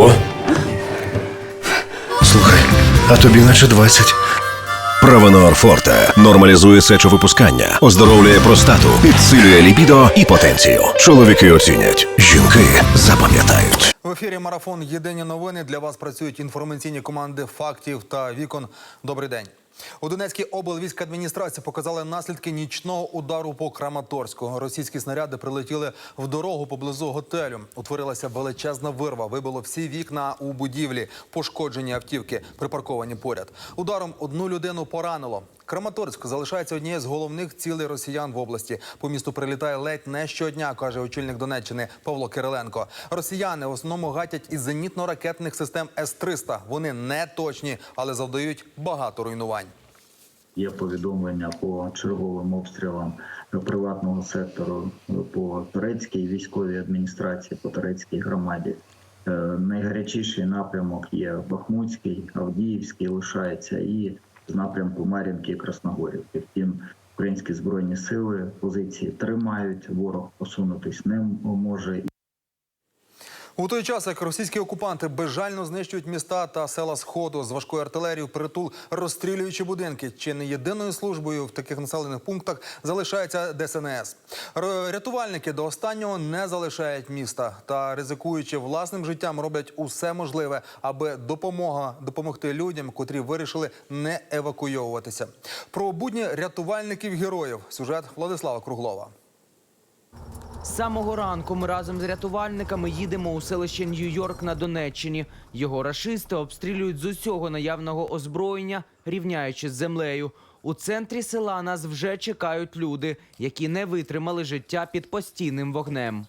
Ого. Слухай, а тобі наче 20. Провенор Форте нормалізує сечовипускання, оздоровлює простату, підсилює ліпідо і потенцію. Чоловіки оцінять, жінки запам'ятають. В ефірі марафон Єдині новини для вас працюють інформаційні команди фактів та вікон. Добрий день. У Донецькій облвійськадміністрації показали наслідки нічного удару по Краматорську. Російські снаряди прилетіли в дорогу поблизу готелю. Утворилася величезна вирва. Вибило всі вікна у будівлі, пошкоджені автівки, припарковані поряд. Ударом одну людину поранило. Краматорськ залишається однією з головних цілей росіян в області. По місту прилітає ледь не щодня, каже очільник Донеччини Павло Кириленко. Росіяни в основному гатять із зенітно-ракетних систем С-300. Вони не точні, але завдають багато руйнувань. Є повідомлення по черговим обстрілам приватного сектору по турецькій військовій адміністрації, по турецькій громаді. Е, Найгарячіший напрямок є Бахмутський, Авдіївський лишається і з напрямку Мар'їнки і Красногорівки. Втім, українські збройні сили позиції тримають. Ворог посунутись не може У той час, як російські окупанти безжально знищують міста та села Сходу з важкою артилерією, притул розстрілюючи будинки, чи не єдиною службою в таких населених пунктах залишається ДСНС. Рятувальники до останнього не залишають міста та, ризикуючи власним життям, роблять усе можливе, аби допомога допомогти людям, котрі вирішили не евакуйовуватися. Про будні рятувальників героїв. Сюжет Владислава Круглова. З самого ранку ми разом з рятувальниками їдемо у селище Нью-Йорк на Донеччині. Його рашисти обстрілюють з усього наявного озброєння, рівняючи з землею. У центрі села нас вже чекають люди, які не витримали життя під постійним вогнем.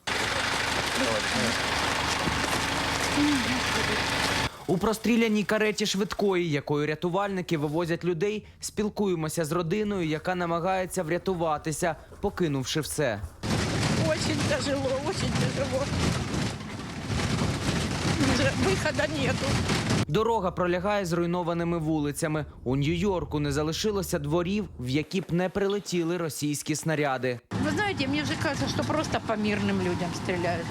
У простріляній кареті швидкої, якою рятувальники вивозять людей, спілкуємося з родиною, яка намагається врятуватися, покинувши все. Очень тяжело, очень тяжело. Уже выхода нету. Дорога пролягає зруйнованими вулицями. У Нью-Йорку не залишилося дворів, в які б не прилетіли російські снаряди. Вы знаете, мне же кажется, что просто по мирным людям стреляют.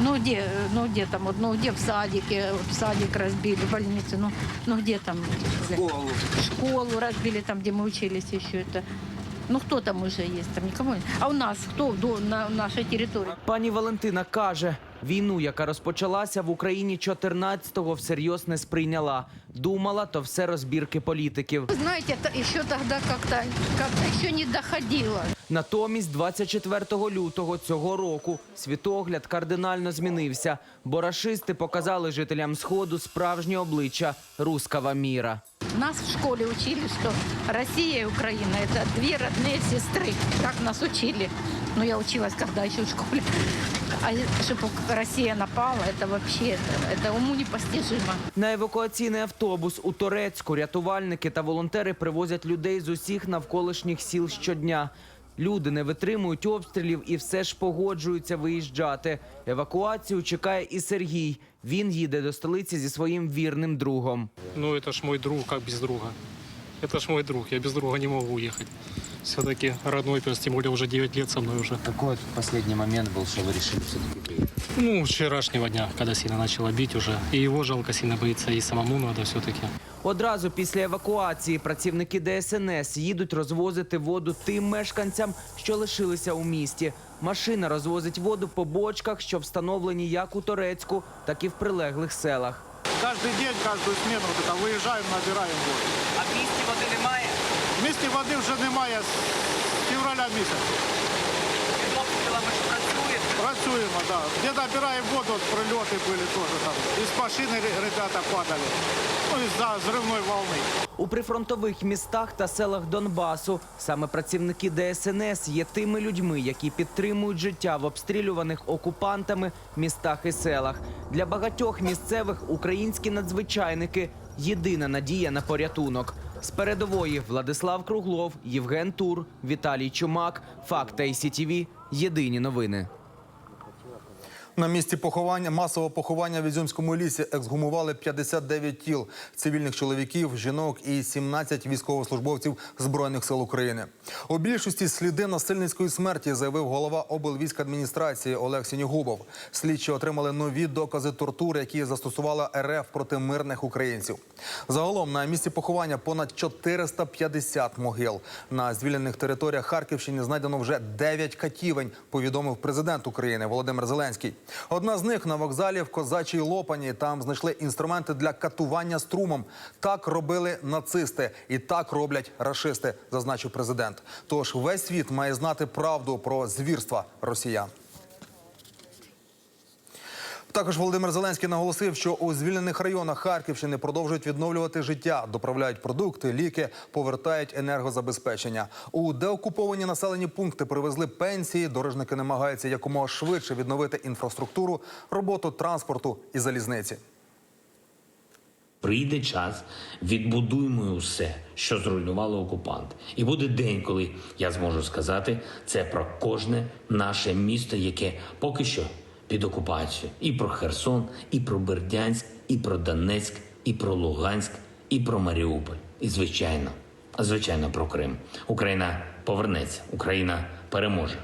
Ну где, ну где там, вот, ну где в садике, вот садик разбили, больницу, ну, ну где там? Школу. Школу разбили, там, где мы учились еще это. Ну хто там уже є? там нікому. А у нас хто до, на нашій території? Пані Валентина каже, війну, яка розпочалася в Україні 14-го, всерйоз не сприйняла. Думала, то все розбірки політиків. Вы знаете, это що тогда як-то как еще не доходило. Натомість, 24 лютого цього року світогляд кардинально змінився, бо рашисти показали жителям сходу справжнє обличчя рускава міра. Нас в школе учили, что Россия и Украина – это две родные сестры. Так нас учили. Ну, я училась, когда еще в школе. А чтобы Россия напала, это вообще, это, это уму непостижимо. На евакуаційний автобус у Торецьку рятувальники та волонтери привозять людей з усіх навколишніх сіл щодня. Люди не витримують обстрілів і все ж погоджуються виїжджати. Евакуацію чекає і Сергій. Він їде до столиці зі своїм вірним другом. Ну, це ж мой друг, як без друга. Це ж мой друг, я без друга не можу уехать Все-таки родной пес, тем более уже 9 лет со мной уже. Какой вот последний момент был, что вы решили все-таки приехать? Ну, с вчерашнего дня, когда сильно начало бить уже. И его жалко сильно боится, и самому надо все-таки. Одразу після евакуації працівники ДСНС їдуть розвозити воду тим мешканцям, що лишилися у місті. Машина розвозить воду по бочках, що встановлені як у Торецьку, так і в прилеглих селах. Каждый день, каждую смену вот это выезжаем, набираем воду. А в місті води немає. Води вже немає з февраля місяця. Працюємо, да. Де набираємо воду, от прильоти були теж там. Із машини ре- ребята падали. Ну, із-за зривної волни. У прифронтових містах та селах Донбасу саме працівники ДСНС є тими людьми, які підтримують життя в обстрілюваних окупантами містах і селах. Для багатьох місцевих українські надзвичайники єдина надія на порятунок. З передової Владислав Круглов, Євген Тур, Віталій Чумак, Факт та. Єдині новини. На місці поховання масового поховання в Ізюмському лісі ексгумували 59 тіл цивільних чоловіків, жінок і 17 військовослужбовців збройних сил України. У більшості сліди насильницької смерті заявив голова облвійськадміністрації Олег Сінігубов. Слідчі отримали нові докази тортур, які застосувала РФ проти мирних українців. Загалом на місці поховання понад 450 могил. На звільнених територіях Харківщини знайдено вже 9 катівень, повідомив президент України Володимир Зеленський. Одна з них на вокзалі в Козачій Лопані. Там знайшли інструменти для катування струмом. Так робили нацисти і так роблять рашисти, зазначив президент. Тож весь світ має знати правду про звірства росіян. Також Володимир Зеленський наголосив, що у звільнених районах Харківщини продовжують відновлювати життя, доправляють продукти, ліки, повертають енергозабезпечення. У деокуповані населені пункти привезли пенсії. Дорожники намагаються якомога швидше відновити інфраструктуру, роботу транспорту і залізниці. Прийде час, відбудуємо усе, що зруйнували окупанти. І буде день, коли я зможу сказати це про кожне наше місто, яке поки що під окупацією. І про Херсон, і про Бердянськ, і про Донецьк, і про Луганськ, і про Маріуполь. І звичайно, звичайно, про Крим. Україна повернеться, Україна переможе.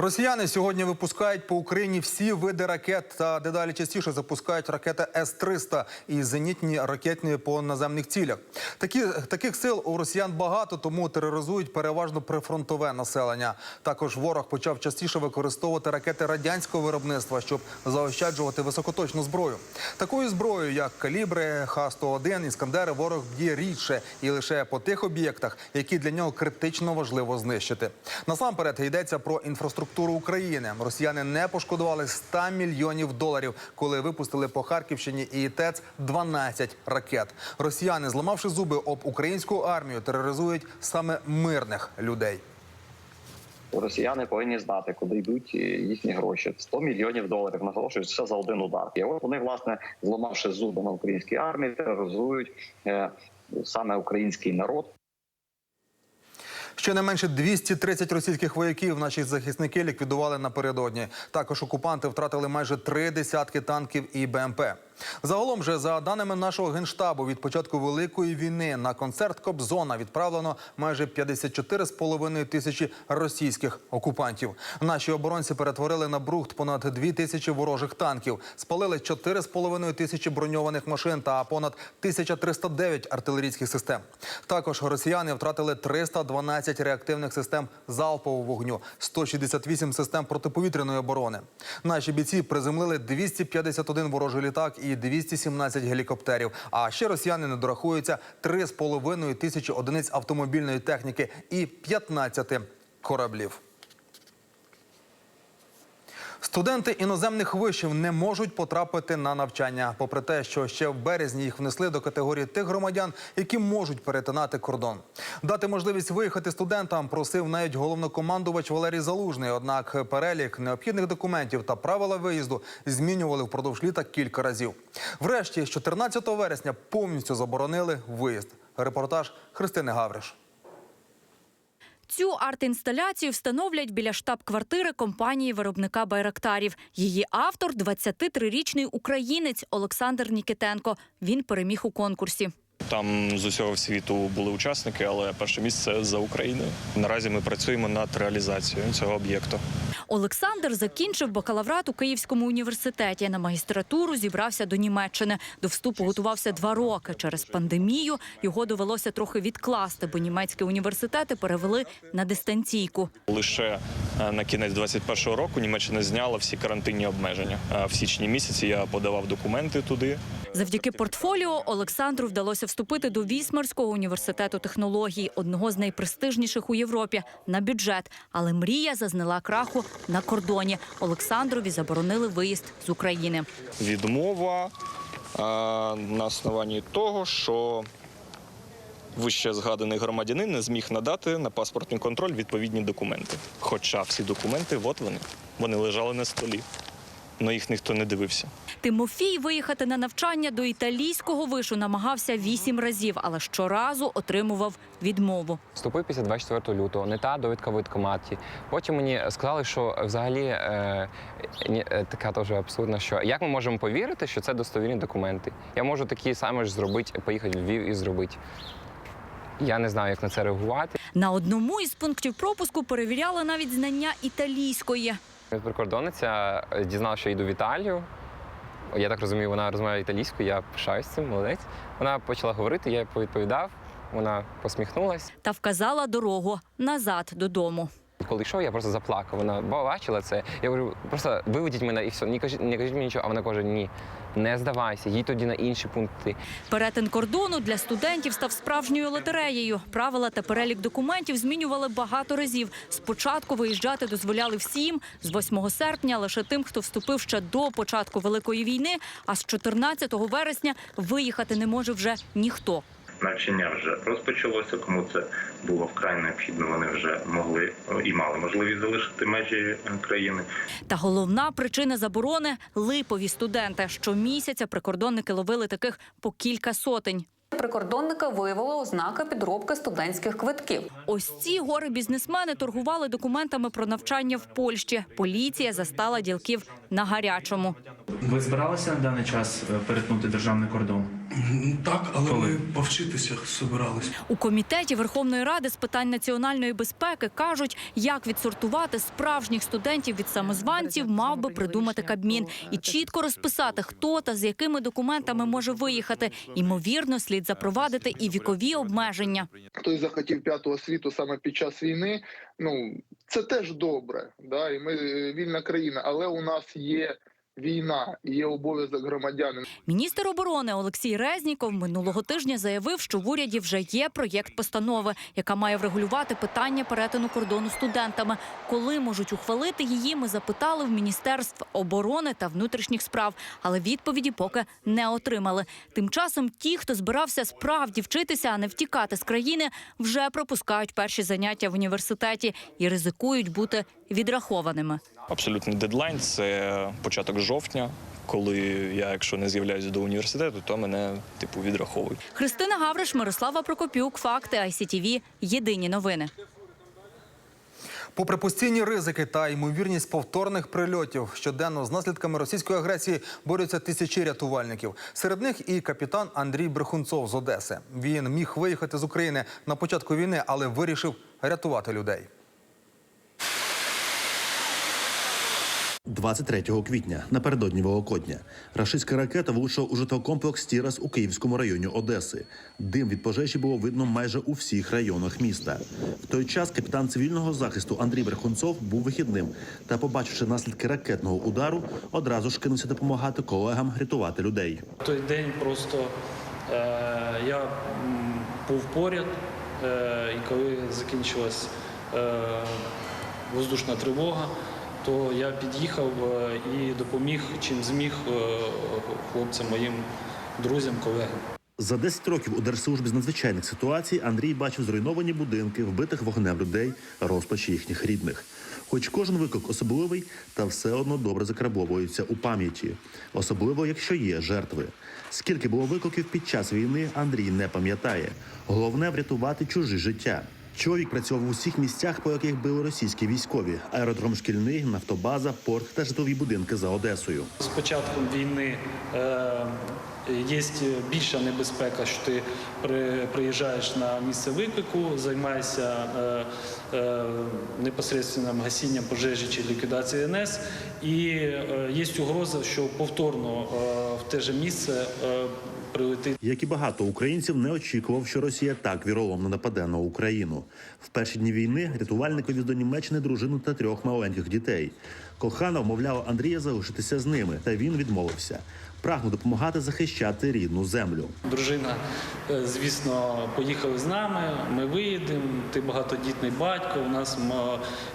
Росіяни сьогодні випускають по Україні всі види ракет та дедалі частіше запускають ракети С-300 і зенітні ракетні по наземних цілях. Такі, таких сил у росіян багато, тому тероризують переважно прифронтове населення. Також ворог почав частіше використовувати ракети радянського виробництва, щоб заощаджувати високоточну зброю. Такою зброєю, як калібри, Х-101, іскандери, ворог б'є рідше і лише по тих об'єктах, які для нього критично важливо знищити. Насамперед йдеться про інфраструктуру України. Росіяни не пошкодували 100 мільйонів доларів, коли випустили по Харківщині і ТЕЦ 12 ракет. Росіяни, зламавши зуби об українську армію, тероризують саме мирних людей. Росіяни повинні знати, куди йдуть е, їхні гроші. 100 мільйонів доларів наголошую, все за один удар. І от вони, власне, зламавши зуби на українській армії, тероризують е, саме український народ. Щонайменше 230 російських вояків наші захисники ліквідували напередодні. Також окупанти втратили майже три десятки танків і БМП. Загалом же, за даними нашого генштабу, від початку великої війни на концерт Кобзона відправлено майже 54,5 тисячі російських окупантів. Наші оборонці перетворили на брухт понад 2 тисячі ворожих танків, спалили 4,5 тисячі броньованих машин та понад 1309 артилерійських систем. Також росіяни втратили 312 реактивних систем залпового вогню, 168 систем протиповітряної оборони. Наші бійці приземлили 251 ворожий літак і 217 гелікоптерів. А ще росіяни не дорахуються 3,5 тисячі одиниць автомобільної техніки і 15 кораблів. Студенти іноземних вишів не можуть потрапити на навчання, попри те, що ще в березні їх внесли до категорії тих громадян, які можуть перетинати кордон. Дати можливість виїхати студентам просив навіть головнокомандувач Валерій Залужний. Однак перелік необхідних документів та правила виїзду змінювали впродовж літа кілька разів. Врешті, з 14 вересня повністю заборонили виїзд. Репортаж Христини Гавриш. Цю арт-інсталяцію встановлять біля штаб-квартири компанії виробника байрактарів. Її автор – 23-річний українець Олександр Нікітенко. Він переміг у конкурсі. Там з усього світу були учасники, але перше місце за Україною. Наразі ми працюємо над реалізацією цього об'єкту. Олександр закінчив бакалаврат у Київському університеті. На магістратуру зібрався до Німеччини. До вступу готувався два роки. Через пандемію його довелося трохи відкласти, бо німецькі університети перевели на дистанційку. Лише е, на кінець 21-го року Німеччина зняла всі карантинні обмеження. А В січні місяці я подавав документи туди. Завдяки портфоліо Олександру вдалося вступити до Вісмарського університету технологій, одного з найпрестижніших у Європі, на бюджет. Але мрія зазнала краху на кордоні. Олександрові заборонили виїзд з України. Відмова е, на основанні того, що вище згаданий громадянин не зміг надати на паспортний контроль відповідні документи. Хоча всі документи, от вони, вони лежали на столі. На їх ніхто не дивився. Тимофій виїхати на навчання до італійського вишу намагався вісім разів, але щоразу отримував відмову. Вступив після 24 лютого, не та довідка в воєнкоматі. Потім мені сказали, що взагалі е, е, така теж абсурдна, що як ми можемо повірити, що це достовірні документи. Я можу такі самі ж зробити, поїхати в Львів і зробити. Я не знаю, як на це реагувати. На одному із пунктів пропуску перевіряли навіть знання італійської. Прикордонниця е, дізналася, що я йду в Італію. Я так розумію, вона розмовляє італійською, я пишаюсь цим, молодець. Вона почала говорити, я повідповідав, вона посміхнулась. та вказала дорогу назад додому. Коли йшов, я просто заплакав. Вона бачила це. Я говорю, просто виведіть мене і все. Не кажіть, не кажіть мені нічого. А вона каже, ні, не здавайся, їдь тоді на інші пункти. Перетин кордону для студентів став справжньою лотереєю. Правила та перелік документів змінювали багато разів. Спочатку виїжджати дозволяли всім, з 8 серпня лише тим, хто вступив ще до початку великої війни. А з 14 вересня виїхати не може вже ніхто. Навчання вже розпочалося. Кому це було вкрай необхідно, вони вже могли е, і мали можливість залишити межі е, країни. Та головна причина заборони липові студенти. Щомісяця прикордонники ловили таких по кілька сотень. Прикордонника виявили ознаки підробки студентських квитків. Ось ці гори бізнесмени торгували документами про навчання в Польщі. Поліція застала ділків на гарячому. Ви збиралися на даний час е, перетнути державний кордон? Так, але Коли? ми повчитися собирались. У комітеті Верховної Ради з питань національної безпеки кажуть, як відсортувати справжніх студентів від самозванців, мав би придумати Кабмін і чітко розписати, хто та з якими документами може виїхати. Ймовірно, слід запровадити і вікові обмеження. Хтось захотів п'ятого світу саме під час війни. Ну це теж добре. Да, і ми е, вільна країна, але у нас є війна, і є обов'язок громадянина. Міністр оборони Олексій Резніков минулого тижня заявив, що в уряді вже є проєкт постанови, яка має врегулювати питання перетину кордону студентами. Коли можуть ухвалити її, ми запитали в міністерств оборони та внутрішніх справ, але відповіді поки не отримали. Тим часом ті, хто збирався справді вчитися, а не втікати з країни, вже пропускають перші заняття в університеті і ризикують бути відрахованими. Абсолютний дедлайн це початок жовтня. Коли я, якщо не з'являюся до університету, то мене типу відраховують. Христина Гавриш, Мирослава Прокопюк, факти ICTV. Єдині новини. Попри постійні ризики та ймовірність повторних прильотів, щоденно з наслідками російської агресії борються тисячі рятувальників. Серед них і капітан Андрій Брехунцов з Одеси. Він міг виїхати з України на початку війни, але вирішив рятувати людей. 23 квітня, напередодні Великодня, рашистська ракета влучила у житлокомплекс Тірас у Київському районі Одеси. Дим від пожежі було видно майже у всіх районах міста. В той час капітан цивільного захисту Андрій Верхунцов був вихідним та, побачивши наслідки ракетного удару, одразу ж кинувся допомагати колегам рятувати людей. Той день просто е, я був поряд, е, і коли закінчилась е, воздушна тривога, то я під'їхав е, і допоміг чим зміг е, хлопцям, моїм друзям, колегам. За 10 років у Держслужбі з надзвичайних ситуацій Андрій бачив зруйновані будинки, вбитих вогнем людей, розпачі їхніх рідних. Хоч кожен виклик особливий, та все одно добре закрабовується у пам'яті, особливо якщо є жертви. Скільки було викликів під час війни, Андрій не пам'ятає. Головне врятувати чужі життя. Чоловік працював у всіх місцях, по яких били російські військові: аеродром шкільний, нафтобаза, порт та житлові будинки за Одесою. З початком війни е, є більша небезпека, що ти при, приїжджаєш на місце виклику, займаєшся е, е, гасінням пожежі чи ліквідацією НС, і е, є угроза, що повторно е, в те же місце е, прилетить. Як і багато українців не очікував, що Росія так віроломно нападе на Україну. В перші дні війни рятувальник віз до Німеччини дружину та трьох маленьких дітей. Кохана вмовляла Андрія залишитися з ними, та він відмовився. Прагнув допомагати захищати рідну землю. Дружина, е, звісно, поїхали з нами. Ми виїдемо. Ти багатодітний батько. У нас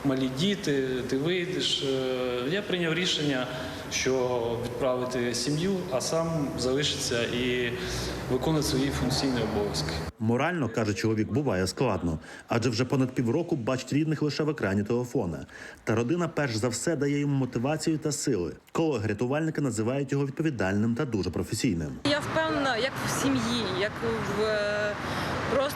малі діти. Ти виїдеш. Е, Я прийняв рішення, що відправити сім'ю, а сам залишиться і виконує свої функційні обов'язки. Морально каже чоловік, буває складно, адже вже понад півроку бачить рідних лише в екрані телефона. Та родина перш за все дає йому мотивацію та сили. Колеги рятувальника називають його відповідальним та дуже професійним. Я впевнена, як в сім'ї, як в е,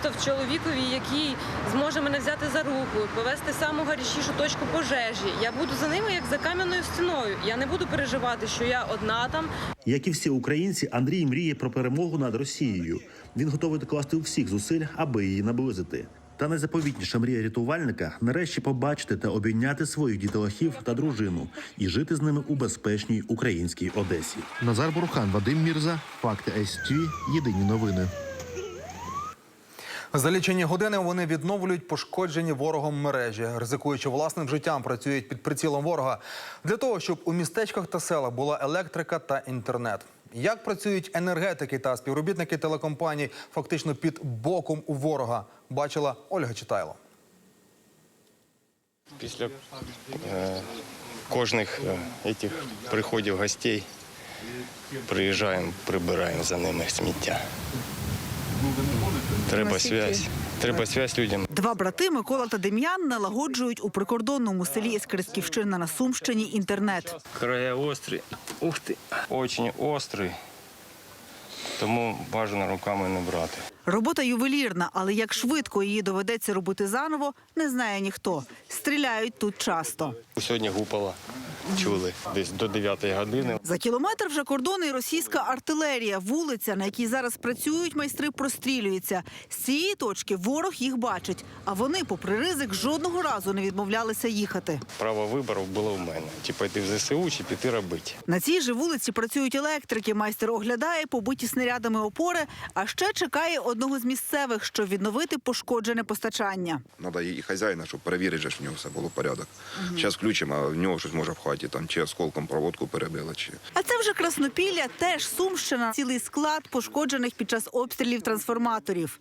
просто в чоловікові, який зможе мене взяти за руку, повести саму гарячішу точку пожежі. Я буду за ними як за кам'яною стіною. Я не буду переживати, що я одна там. Як і всі українці, Андрій мріє про перемогу над Росією. Він готовий докласти всіх зусиль, аби її наблизити. Та найзаповітніша мрія рятувальника нарешті побачити та обійняти своїх дітолахів та дружину і жити з ними у безпечній українській Одесі. Назар Бурухан, Вадим Мірза, Факти СТВ, Єдині новини. За лічені години вони відновлюють пошкоджені ворогом мережі, ризикуючи власним життям, працюють під прицілом ворога для того, щоб у містечках та селах була електрика та інтернет. Як працюють енергетики та співробітники телекомпаній фактично під боком у ворога, бачила Ольга Читайло. Після е, кожних е, цих приходів гостей приїжджаємо, прибираємо за ними сміття. Треба зв'язь. Треба зв'язь людям. Два брати Микола та Дем'ян налагоджують у прикордонному селі Іскрисківщина на Сумщині інтернет. Края острі. Ух ти. Очень острий. Тому бажано руками не брати. Робота ювелірна, але як швидко її доведеться робити заново, не знає ніхто. Стріляють тут часто. Сьогодні гупала. Чули десь до 9 години. За кілометр вже кордони і російська артилерія. Вулиця, на якій зараз працюють майстри, прострілюється. З цієї точки ворог їх бачить, а вони, попри ризик, жодного разу не відмовлялися їхати. Право вибору було в мене. Чи піти в ЗСУ, чи піти робити. На цій же вулиці працюють електрики. Майстер оглядає побиті снарядами опори, а ще чекає одного з місцевих, щоб відновити пошкоджене постачання. Треба і хазяїна, щоб перевірити, що в нього все було порядок. Зараз включимо, а в нього щось може в хаті, там чи осколком проводку перебило, чи А це вже Краснопілля, теж Сумщина, цілий склад пошкоджених під час обстрілів трансформаторів.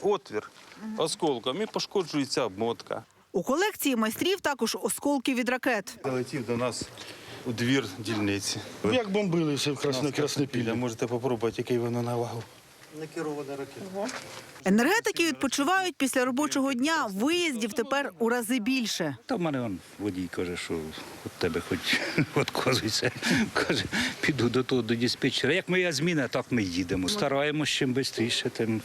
Отвір осколком і пошкоджується обмотка. У колекції майстрів також осколки від ракет. Залетів до нас у двір дільниці. Як бомбили все в Красне- Краснопілля. Можете попробувати, який воно на вагу. Енергетики відпочивають після робочого дня. Виїздів тепер у рази більше. Та в мене он водій каже, що від тебе хоч відказується. Каже, піду до того до диспетчера. Як моя зміна, так ми їдемо. Стараємось чим швидше, тим.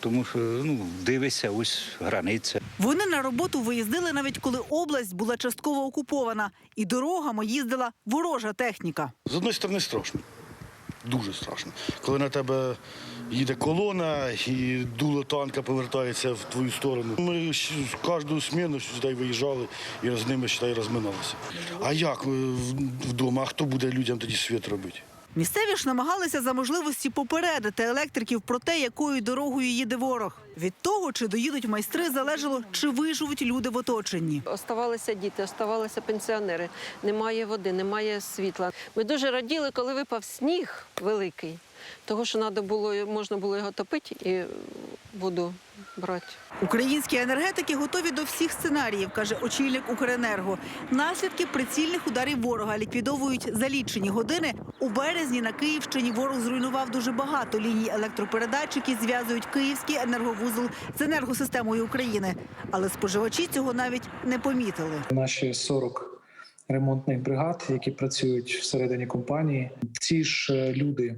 Тому що ну, дивися, ось границя. Вони на роботу виїздили навіть коли область була частково окупована, і дорогами їздила ворожа техніка. З одної сторони страшно. Дуже страшно. Коли на тебе їде колона і дуло танка повертається в твою сторону. Ми кожну зміну сюди виїжджали і з ними розминалися. А як е, вдома? А хто буде людям тоді світ робити? Місцеві ж намагалися за можливості попередити електриків про те, якою дорогою їде ворог. Від того, чи доїдуть майстри, залежало, чи виживуть люди в оточенні. Оставалися діти, оставалися пенсіонери. Немає води, немає світла. Ми дуже раділи, коли випав сніг великий, того що надо було можна було його топити і воду брати. Українські енергетики готові до всіх сценаріїв, каже очільник Укренерго. Наслідки прицільних ударів ворога ліквідовують за лічені години. У березні на Київщині ворог зруйнував дуже багато ліній електропередач, які зв'язують київський енерговузол з енергосистемою України. Але споживачі цього навіть не помітили. Наші 40 ремонтних бригад, які працюють всередині компанії, ці ж люди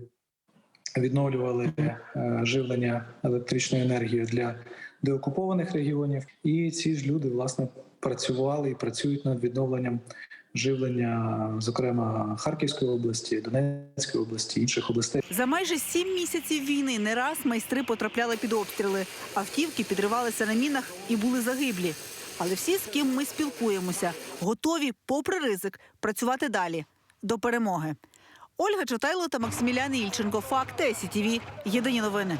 відновлювали е, живлення електричною енергією для деокупованих регіонів, і ці ж люди власне працювали і працюють над відновленням живлення, зокрема Харківської області, Донецької області, інших областей. За майже сім місяців війни не раз майстри потрапляли під обстріли, автівки підривалися на мінах і були загиблі. Але всі, з ким ми спілкуємося, готові, попри ризик, працювати далі до перемоги. Ольга Чотайло та Максимілян Ільченко. Факти СІТІВІ. Єдині новини.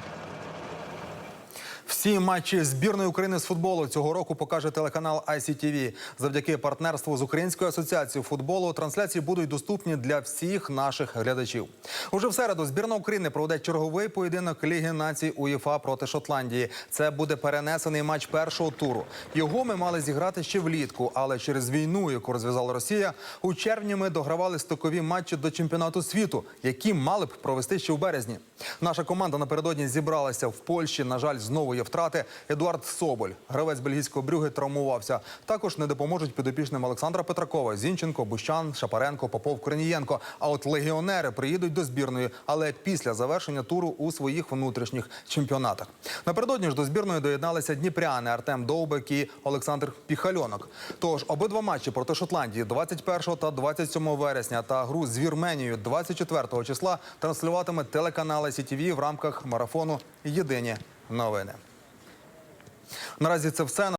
Всі матчі збірної України з футболу цього року покаже телеканал ICTV. Завдяки партнерству з Українською асоціацією футболу трансляції будуть доступні для всіх наших глядачів. Уже в середу збірна України проведе черговий поєдинок Ліги націй УЄФА проти Шотландії. Це буде перенесений матч першого туру. Його ми мали зіграти ще влітку, але через війну, яку розв'язала Росія, у червні ми догравали стокові матчі до чемпіонату світу, які мали б провести ще в березні. Наша команда напередодні зібралася в Польщі. На жаль, знову є втрати. Едуард Соболь, гравець бельгійського брюги, травмувався. Також не допоможуть підопічним Олександра Петракова, Зінченко, Бущан, Шапаренко, Попов, Корнієнко. А от легіонери приїдуть до збірної, але після завершення туру у своїх внутрішніх чемпіонатах. Напередодні ж до збірної доєдналися дніпряни Артем Довбек і Олександр Піхальонок. Тож обидва матчі проти Шотландії 21 та 27 вересня та гру з Вірменією 24 числа транслюватиме телеканал СІТВ в рамках марафону Єдині новини. Наразі це все.